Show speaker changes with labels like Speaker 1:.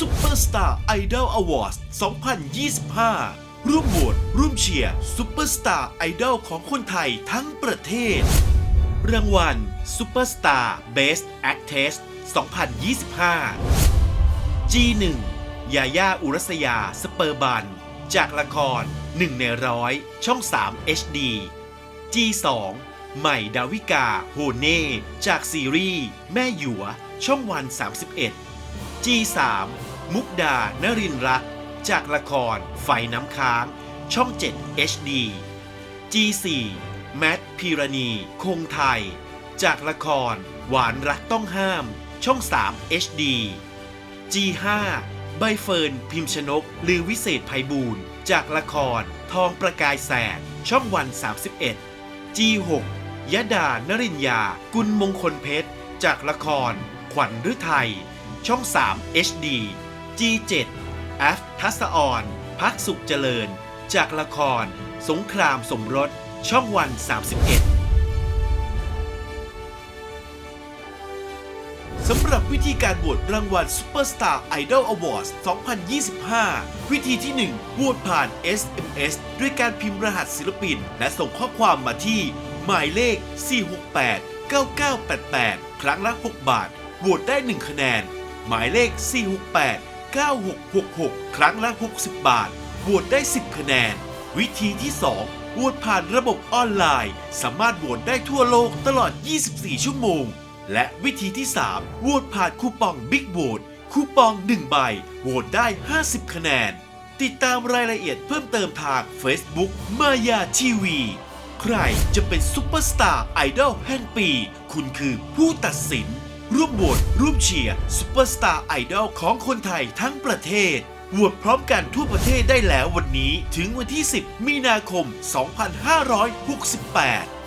Speaker 1: Superstar Idol Awards 2025 ร่วมโหวตร่วมเชียร์ Superstar Idol ของคนไทยทั้งประเทศ รางวัล Superstar Best Actress 2025 G1 ยาย่าอุรัสยา สเปอร์บัน จากละคร 1 ในร้อยช่อง 3 HD G2 ใหม่ดาวิกา โฮเน่ จากซีรีส์ แม่หยัว ช่องวัน 31 G3 มุกดานรินรัตจากละคร ไฟน้ำค้าง ช่อง 7 HD G4 แมทพีรณี คงไทย จากละคร หวานรักต้องห้าม ช่อง 3 HD G5 ใบเฟิร์น พิมพ์ชนก ลือวิเศษภัยบูรณ์ จากละคร ทองประกายแสงช่องวัน 31 G6 ยดานริญญา กุลมงคลเพชร จากละคร ขวัญฤทัย ช่อง 3 HD G7 F ทัศออนพักสุขเจริญ จากละคร สงครามสมรส ช่องวัน 31 สำหรับวิธีการโหวตรางวัล Superstar Idol Awards 2025 วิธีที่1โหวตผ่าน SMS ด้วยการพิมพ์รหัสศิลปิน และส่งข้อความมาที่ หมายเลข 468 9988 ครั้งละ 6 บาทโหวตได้ 1 คะแนน หมายเลข 468 9666 ครั้งละ 60 บาทโหวตได้ 10 คะแนน วิธีที่ 2โหวตผ่านระบบออนไลน์ สามารถโหวตได้ทั่วโลกตลอด 24 ชั่วโมง และวิธีที่ 3โหวตผ่านคูปอง Big v o t e คูปอง 1 ใบโหวตได้ 50 คะแนน ติดตามรายละเอียดเพิ่มเติมทาง Facebook มายาทีวี ใครจะเป็นซุปเปอร์สตาร์ไอดอลแห่งปี คุณคือผู้ตัดสิน ร่วมโหวตร่วมเชียร์ซุปเปอร์สตาร์ไอดอลของคนไทยทั้งประเทศโหวตพร้อมกันทั่วประเทศได้แล้ววันนี้ถึงวันที่ 10 มีนาคม 2568